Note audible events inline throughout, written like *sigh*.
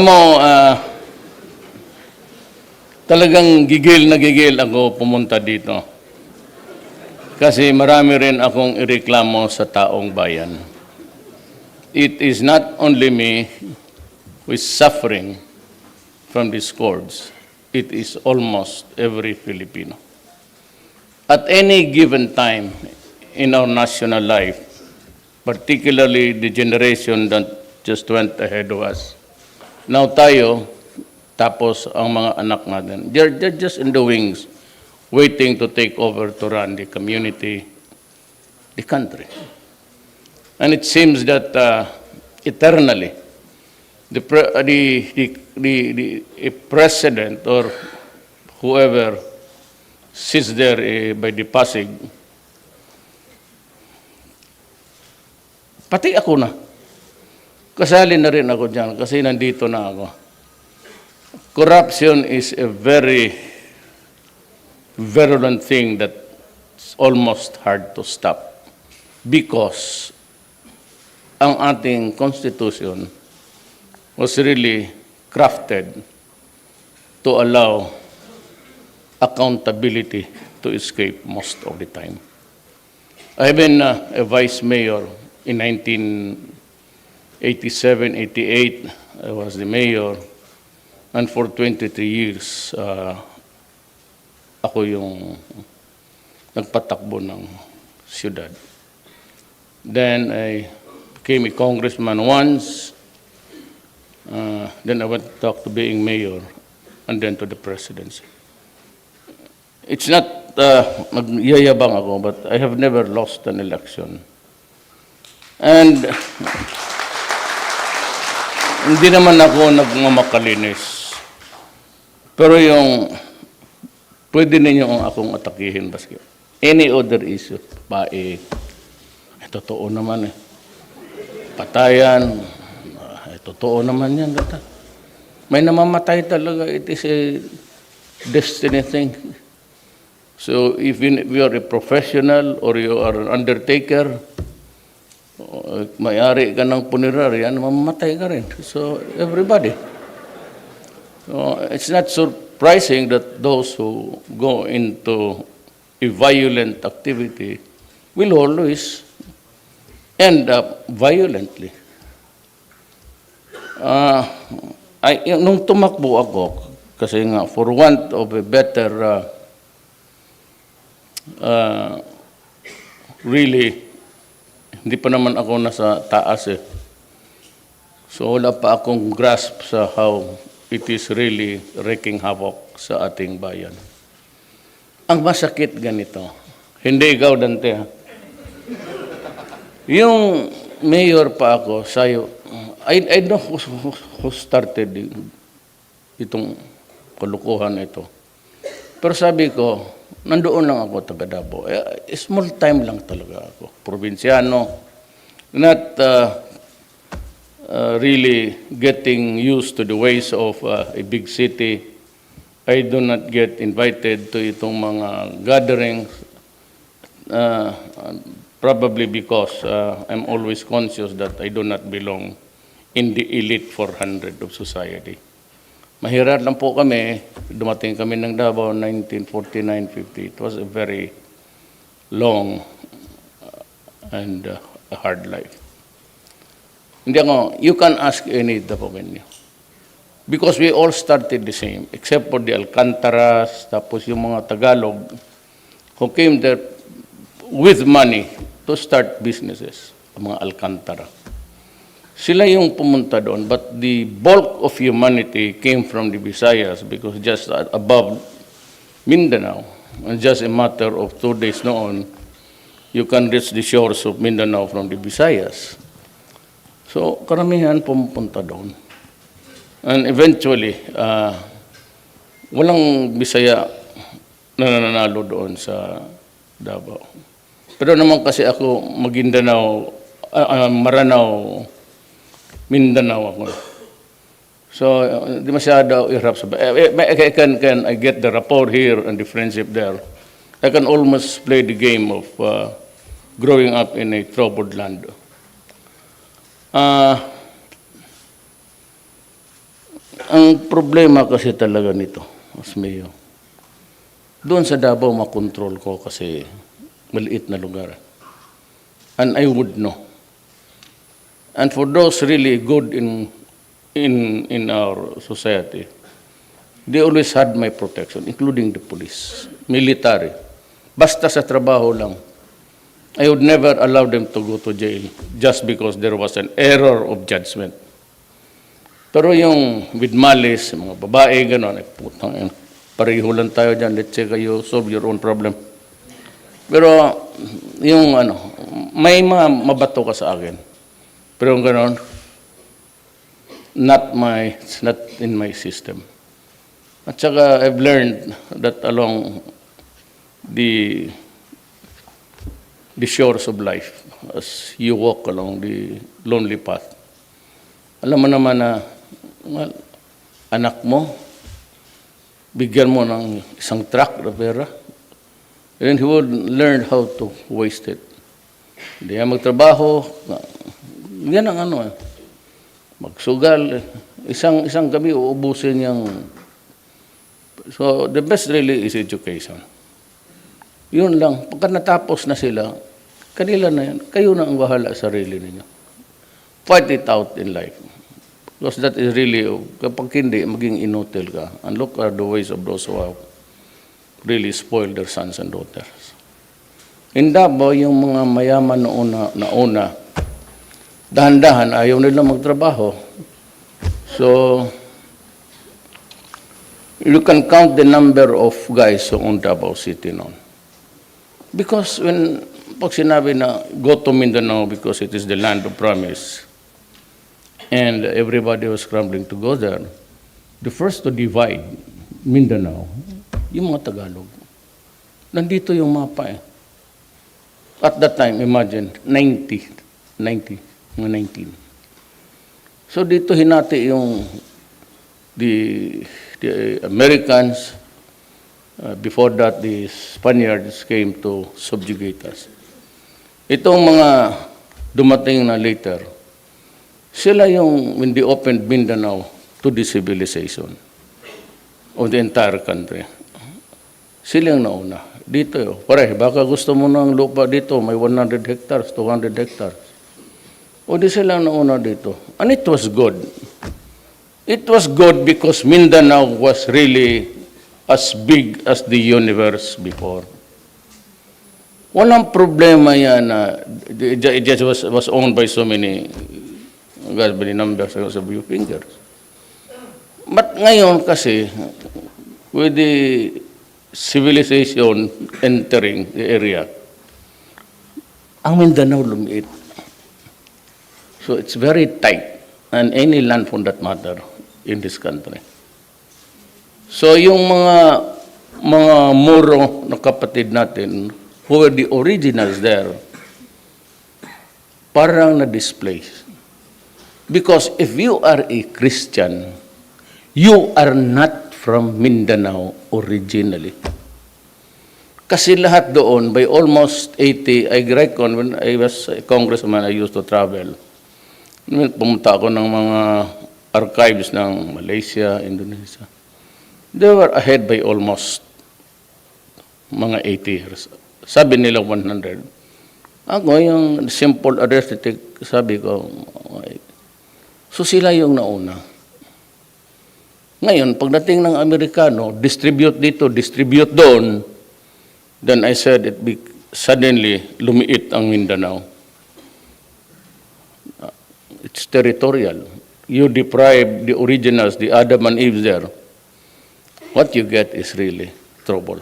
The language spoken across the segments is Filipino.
mo, ah, talagang gigil na gigil ako pumunta dito. Kasi marami rin akong ireklamo sa taong bayan. It is not only me who is suffering from these cords. It is almost every Filipino. At any given time in our national life, particularly the generation that just went ahead of us, now tayo, tapos ang mga anak natin, they're, they're just in the wings, waiting to take over to run the community, the country. And it seems that uh, eternally, the, pre- uh, the, the, the, the president or whoever sits there eh, by the Pasig, pati ako na. Kasali na rin ako dyan kasi nandito na ako. Corruption is a very virulent thing that's almost hard to stop because ang ating constitution was really crafted to allow accountability to escape most of the time. I've been uh, a vice mayor in 1987, 88. I was the mayor. And for 23 years, uh, ako yung nagpatakbo ng siyudad. Then I became a congressman once. Uh, then I went talk to being mayor and then to the presidency. It's not, uh, magyayabang ako, but I have never lost an election. And hindi naman ako nagmamakalinis. Pero yung pwede ninyo akong atakihin baski. Any other issue, pa eh, eh, totoo naman eh. Patayan, eh, totoo naman yan. Data. May namamatay talaga. It is a destiny thing. So if you, if you are a professional or you are an undertaker, may-ari ka ng punerarya, mamamatay ka rin. So everybody. So it's not surprising that those who go into a violent activity will always end up violently. Ah, ay, nung tumakbo ako, kasi nga, for want of a better, uh, uh, really, hindi pa naman ako nasa taas eh. So wala pa akong grasp sa how it is really wreaking havoc sa ating bayan. Ang masakit ganito, hindi ikaw Dante. Yung mayor pa ako, sayo, I, I know who, who, started itong kulukuhan ito. Pero sabi ko, nandoon lang ako taga Davao. Eh, small time lang talaga ako. Probinsyano. Not uh, uh, really getting used to the ways of uh, a big city. I do not get invited to itong mga gatherings. Uh, probably because uh, I'm always conscious that I do not belong in the elite 400 of society. Mahirap lang po kami. Dumating kami ng Davao 1949-50. It was a very long uh, and uh, a hard life. Hindi ako, you can ask any Davaoenyo. Because we all started the same, except for the Alcantaras, tapos yung mga Tagalog, who came there with money to start businesses, mga Alcantara. Sila yung pumunta doon, but the bulk of humanity came from the Visayas because just above Mindanao, and just a matter of two days noon, you can reach the shores of Mindanao from the Visayas. So, karamihan pumupunta doon. And eventually, uh, walang Bisaya na nananalo doon sa Davao. Pero naman kasi ako Maguindanao, ah, ah, Maranao, Mindanao ako. So, uh, di masyado hirap sa... eh, eh, I can, can I get the rapport here and the friendship there. I can almost play the game of uh, growing up in a troubled land. Ah, Ang problema kasi talaga nito, mayo. Doon sa Davao, makontrol ko kasi maliit na lugar. And I would know. And for those really good in in in our society, they always had my protection, including the police, military. Basta sa trabaho lang. I would never allow them to go to jail just because there was an error of judgment. Pero yung with malice, mga babae, gano'n, eh, putang, ina, pareho lang tayo dyan, let's say kayo solve your own problem. Pero yung ano, may mga mabato ka sa akin. Pero yung gano'n, not my, not in my system. At saka I've learned that along the the shores of life as you walk along the lonely path. Alam mo naman na well, anak mo, bigyan mo ng isang truck na pera, and he would learn how to waste it. Hindi yan magtrabaho, yan ang ano eh. Magsugal, isang, isang gabi uubusin yung So, the best really is education. Yun lang. Pagka natapos na sila, kanila na yan. Kayo na ang bahala sa sarili ninyo. Fight it out in life. Because that is really, kapag hindi, maging inutil ka. And look at the ways of those who have really spoiled their sons and daughters. In Davao, yung mga mayaman na una, na una dahan-dahan, ayaw nila magtrabaho. So, you can count the number of guys who own Davao City noon. Because when, pag sinabi na, go to Mindanao because it is the land of promise, and everybody was scrambling to go there, the first to divide Mindanao, yung mga Tagalog. Nandito yung mapa eh. At that time, imagine, 90, 90, mga 19. So dito hinati yung the, the Americans, uh, before that the Spaniards came to subjugate us. Itong mga dumating na later, sila yung when they opened Mindanao to the civilization of the entire country. Sila yung nauna. Dito. Pare, baka gusto mo ng lupa dito, may 100 hectares, 200 hectares. O di sila nauna dito. And it was good. It was good because Mindanao was really as big as the universe before. Walang problema yan na it ju- it just was, was owned by so many, God, many numbers of few fingers. But ngayon kasi, with the civilization entering the area, ang Mindanao lumiit. So it's very tight, and any land for that matter in this country. So yung mga mga Moro na kapatid natin, who were the originals there, parang na-displace. Because if you are a Christian, you are not from Mindanao originally. Kasi lahat doon, by almost 80, I reckon, when I was a congressman, I used to travel. Pumunta ako ng mga archives ng Malaysia, Indonesia. They were ahead by almost mga 80 years. Sabi nila 100. Ako, yung simple arithmetic, sabi ko, okay. so sila yung nauna. Ngayon, pagdating ng Amerikano, distribute dito, distribute doon, then I said it be, suddenly lumiit ang Mindanao. It's territorial. You deprive the originals, the Adam and Eve there. What you get is really trouble.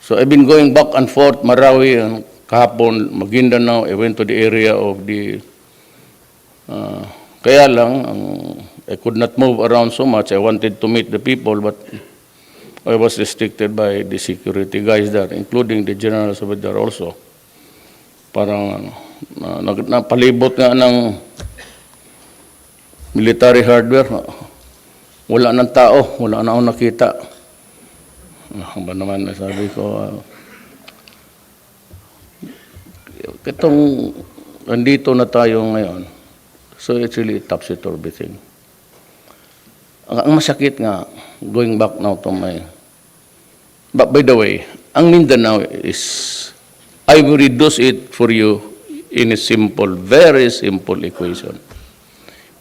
So I've been going back and forth, Marawi, and kahapon, Maguindanao, I went to the area of the, uh, kaya lang, ang, I could not move around so much. I wanted to meet the people, but I was restricted by the security guys there, including the generals over also. Parang, ano, nag- napalibot nga ng military hardware. Wala ng tao, wala na akong nakita. Ano ba naman, sabi ko, ah, itong, nandito na tayo ngayon, so it's really topsy-turvy thing. Ang, ang masakit nga, going back now to my... But by the way, ang Mindanao is... I will reduce it for you in a simple, very simple equation.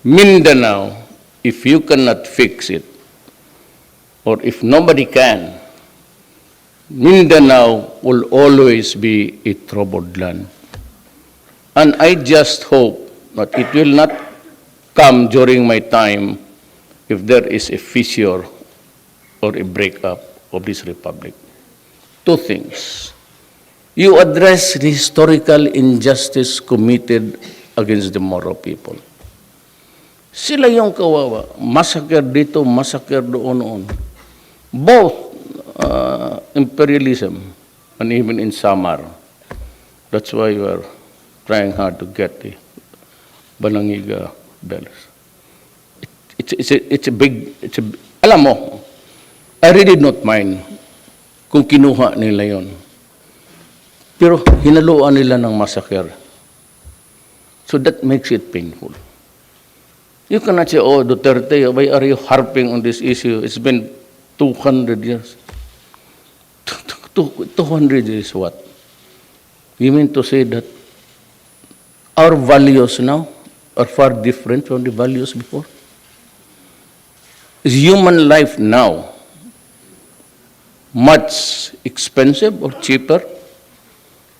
Mindanao, if you cannot fix it, or if nobody can, Mindanao will always be a troubled land. And I just hope that it will not come during my time if there is a fissure or a breakup of this republic. Two things. You address the historical injustice committed against the Moro people. Sila yung kawawa. Massacre dito, massacre doon noon. Both uh, imperialism and even in Samar. That's why we are trying hard to get the Balangiga bells. It, it's, it's, a, it's a big, it's a, alam mo, I really not mind kung kinuha nila yon. Pero hinaluan nila ng massacre. So that makes it painful. You cannot say, oh, Duterte, why are you harping on this issue? It's been 200 years. *laughs* 200 is what? You mean to say that our values now are far different from the values before? Is human life now much expensive or cheaper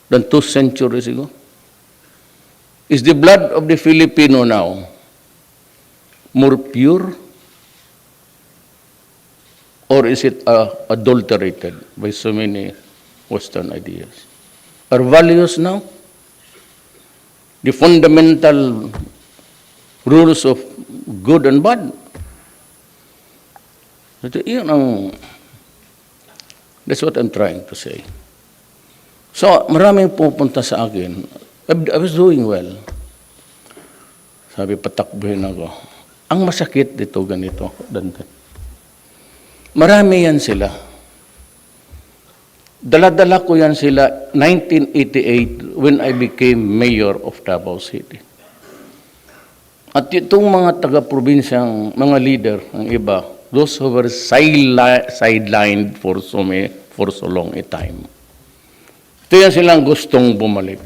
than two centuries ago? Is the blood of the Filipino now more pure or is it uh, adulterated by so many Western ideas? Our values now, the fundamental rules of good and bad, that's what I'm trying to say. So, maraming pupunta sa akin. I was doing well. Sabi, patakbuhin ako. Ang masakit dito, ganito, Dante. Marami yan sila. Dala-dala ko yan sila 1988 when I became mayor of Davao City. At itong mga taga-probinsyang mga leader, ang iba, those who were sideli- sidelined for so, many, for so long a time. Yan silang gustong bumalik.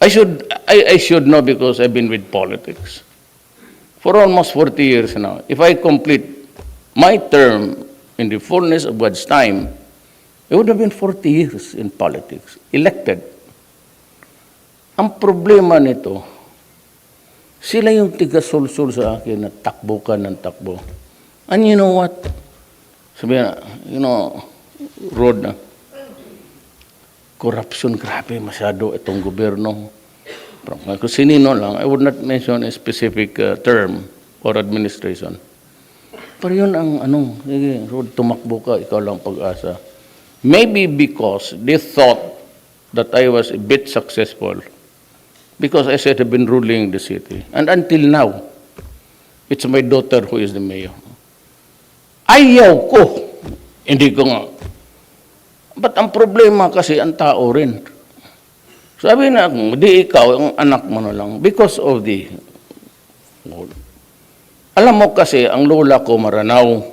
I should, I, I should know because I've been with politics for almost 40 years now. If I complete my term in the fullness of God's time, it would have been 40 years in politics, elected. Ang problema nito, sila yung tiga-sulsul sa akin na takbo ka ng takbo. And you know what? Sabi na, you know, road na, corruption, grabe, masyado itong gobyerno. Kung sinino lang, I would not mention a specific uh, term or administration. Pero yun ang anong, sige, Rod, tumakbo ka, ikaw lang pag-asa. Maybe because they thought that I was a bit successful because I said I've been ruling the city. And until now, it's my daughter who is the mayor. Ayaw ko. Hindi ko nga. But ang problema kasi ang tao rin. Sabi na, di ikaw, ang anak mo na lang. Because of the alam mo kasi, ang lola ko maranaw.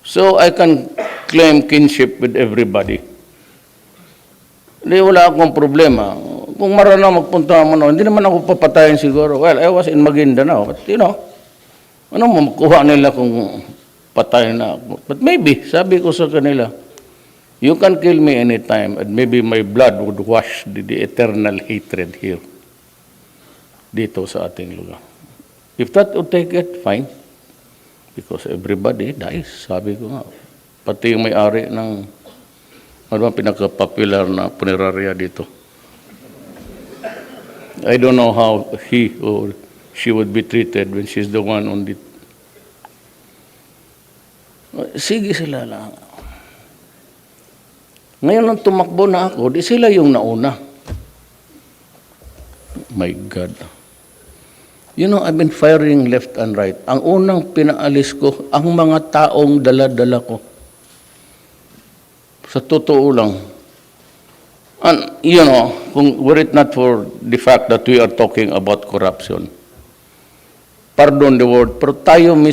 So, I can claim kinship with everybody. Hindi, wala akong problema. Kung maranaw magpunta mo na, hindi naman ako papatayin siguro. Well, I was in Maguindanao. But, you know, ano mo, makuha nila kung patay na ako. But maybe, sabi ko sa kanila, you can kill me anytime and maybe my blood would wash the, the eternal hatred here. Dito sa ating lugar. If that would take it, fine. Because everybody dies, sabi ko nga. Pati yung may-ari ng ano ba pinaka-popular na punerarya dito. I don't know how he or she would be treated when she's the one on the... Sige sila lang. Ngayon nung tumakbo na ako, di sila yung nauna. My God. You know, I've been firing left and right. Ang unang pinaalis ko, ang mga taong dala-dala ko. Sa totoo lang. And, you know, kung were it not for the fact that we are talking about corruption, pardon the word, pero tayo mismo